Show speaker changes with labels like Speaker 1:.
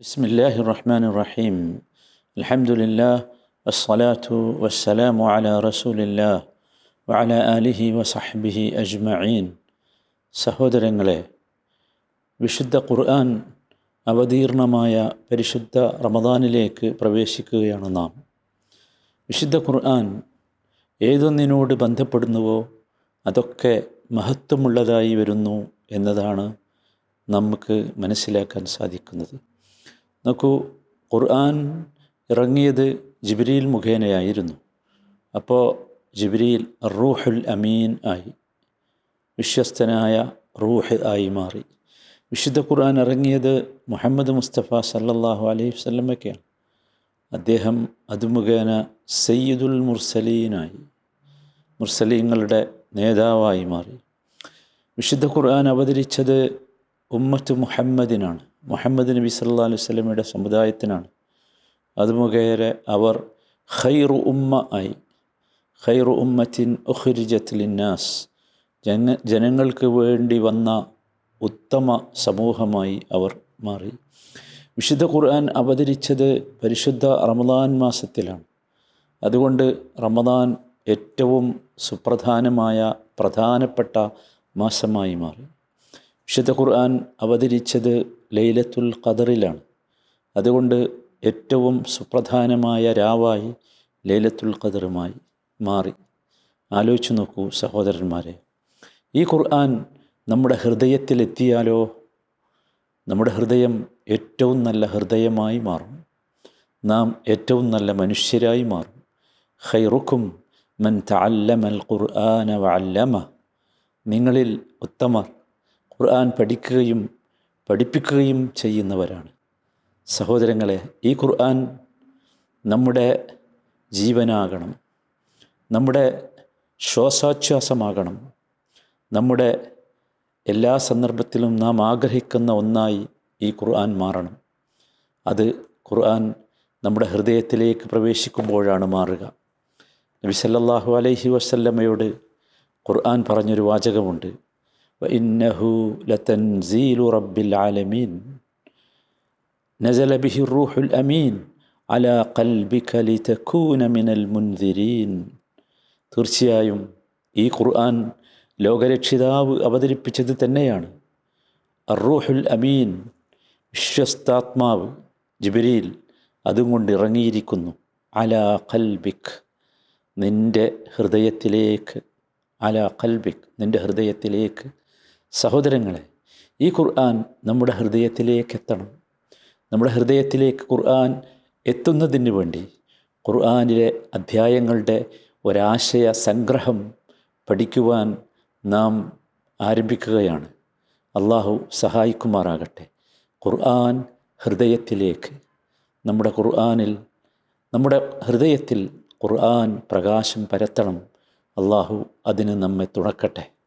Speaker 1: بسم الله الرحمن الرحيم الحمد لله والصلاة والسلام على رسول الله وعلى آله وصحبه أجمعين സഹോദരങ്ങളെ വിശുദ്ധ ഖുർആൻ അവതീർണമായ പരിശുദ്ധ റമദാനിലേക്ക് പ്രവേശിക്കുകയാണ് നാം വിശുദ്ധ ഖുർആൻ ഏതൊന്നിനോട് ബന്ധപ്പെടുന്നുവോ അതൊക്കെ മഹത്വമുള്ളതായി വരുന്നു എന്നതാണ് നമുക്ക് മനസ്സിലാക്കാൻ സാധിക്കുന്നത് നോക്കൂ ഖുർആൻ ഇറങ്ങിയത് ജിബ്രീൽ മുഖേനയായിരുന്നു. അപ്പോൾ ജിബ്രീൽ റൂഹുൽ അമീൻ ആയി. വിശ്വസ്തനായ റൂഹ് ആയി മാറി. വിശുദ്ധ ഖുർആൻ ഇറങ്ങിയത് മുഹമ്മദ് മുസ്തഫ സല്ലല്ലാഹു അലൈഹി വസല്ലമയ്ക്കാണ്. അദ്ദേഹം അത് മുഖേന സയ്യിദുൽ മുർസലീനായി മുർസലീങ്ങളുടെ നേതാവായി മാറി. വിശുദ്ധ ഖുർആൻ അവതരിച്ചത് ഉമ്മത്ത് മുഹമ്മദിനാണ്. മുഹമ്മദ് നബി സല്ലാ അലൈഹി സ്വലമയുടെ സമുദായത്തിനാണ്. അത് മുഖേന അവർ ഖൈറു ഉമ്മ ആയി. ഖൈറു ഉമ്മത്തിൻ ഉഖ്രിജത്ത് ലിന്നാസ്. ജന ജനങ്ങൾക്ക് വേണ്ടി വന്ന ഉത്തമ സമൂഹമായി അവർ മാറി. വിശുദ്ധ ഖുർആൻ അവതരിച്ചത് പരിശുദ്ധ റമദാൻ മാസത്തിലാണ്. അതുകൊണ്ട് റമദാൻ ഏറ്റവും സുപ്രധാനമായ പ്രധാനപ്പെട്ട മാസമായി മാറി. വിശുദ്ധ ഖുർആൻ അവതരിച്ചത് ലൈലത്തുൽ ഖദറിലാണ്. അതുകൊണ്ട് ഏറ്റവും സുപ്രധാനമായ രാവായി ലൈലത്തുൽ ഖദറുമായി മാറി. ആലോചിച്ചു നോക്കൂ സഹോദരന്മാരെ ഈ ഖുർആൻ നമ്മുടെ ഹൃദയത്തിലെത്തിയാലോ? നമ്മുടെ ഹൃദയം ഏറ്റവും നല്ല ഹൃദയമായി മാറും. നാം ഏറ്റവും നല്ല മനുഷ്യരായി മാറും. ഖൈറുക്കും മൻ തഅല്ലമൽ ഖുർആന വഅല്ലമ. നിങ്ങളിൽ ഉത്തമർ ഖുർആൻ പഠിക്കുകയും പഠിപ്പിക്കുകയും ചെയ്യുന്നവരാണ്. സഹോദരങ്ങളെ ഈ ഖുർആൻ നമ്മുടെ ജീവനാകണം നമ്മുടെ ശ്വാസോച്ഛ്വാസമാകണം നമ്മുടെ എല്ലാ സന്ദർഭത്തിലും നാം ആഗ്രഹിക്കുന്ന ഒന്നായി ഈ ഖുർആൻ മാറണം. അത് ഖുർആൻ നമ്മുടെ ഹൃദയത്തിലേക്ക് പ്രവേശിക്കുമ്പോഴാണ് മാറുക. നബി സല്ലല്ലാഹു അലൈഹി വസല്ലമ്മയോട് ഖുർആൻ പറഞ്ഞൊരു വാചകമുണ്ട്. വഇന്നഹു لتنزيل رب العالمين. نزل به الروح അമീൻ على قلبك لتكون من المنذرين. തീർച്ചയായും ഈ ഖുർആൻ ലോകരക്ഷിതാവ് അവതരിപ്പിച്ചത് തന്നെയാണ്. അറൂഹുൽ അമീൻ വിശ്വസ്താത്മാവ് ജിബിരിയിൽ അതും കൊണ്ട് ഇറങ്ങിയിരിക്കുന്നു. അലാ കൽബിക് നിന്റെ ഹൃദയത്തിലേക്ക് അലാ കൽബിക് നിന്റെ ഹൃദയത്തിലേക്ക് സഹോദരങ്ങളെ ഈ ഖുർആൻ നമ്മുടെ ഹൃദയത്തിലേക്ക് എത്തണം. നമ്മുടെ ഹൃദയത്തിലേക്ക് ഖുർആൻ എത്തുന്നതിന് വേണ്ടി ഖുർആാനിലെ അധ്യായങ്ങളുടെ ഒരാശയ സംഗ്രഹം പഠിക്കുവാൻ നാം ആരംഭിക്കുകയാണ്. അള്ളാഹു സഹായിക്കുമാറാകട്ടെ. ഖുർആൻ ഹൃദയത്തിലേക്ക്. നമ്മുടെ ഖുർആനിൽ നമ്മുടെ ഹൃദയത്തിൽ ഖുർആൻ പ്രകാശം പരത്തണം. അള്ളാഹു അതിന് നമ്മെ തുണക്കട്ടെ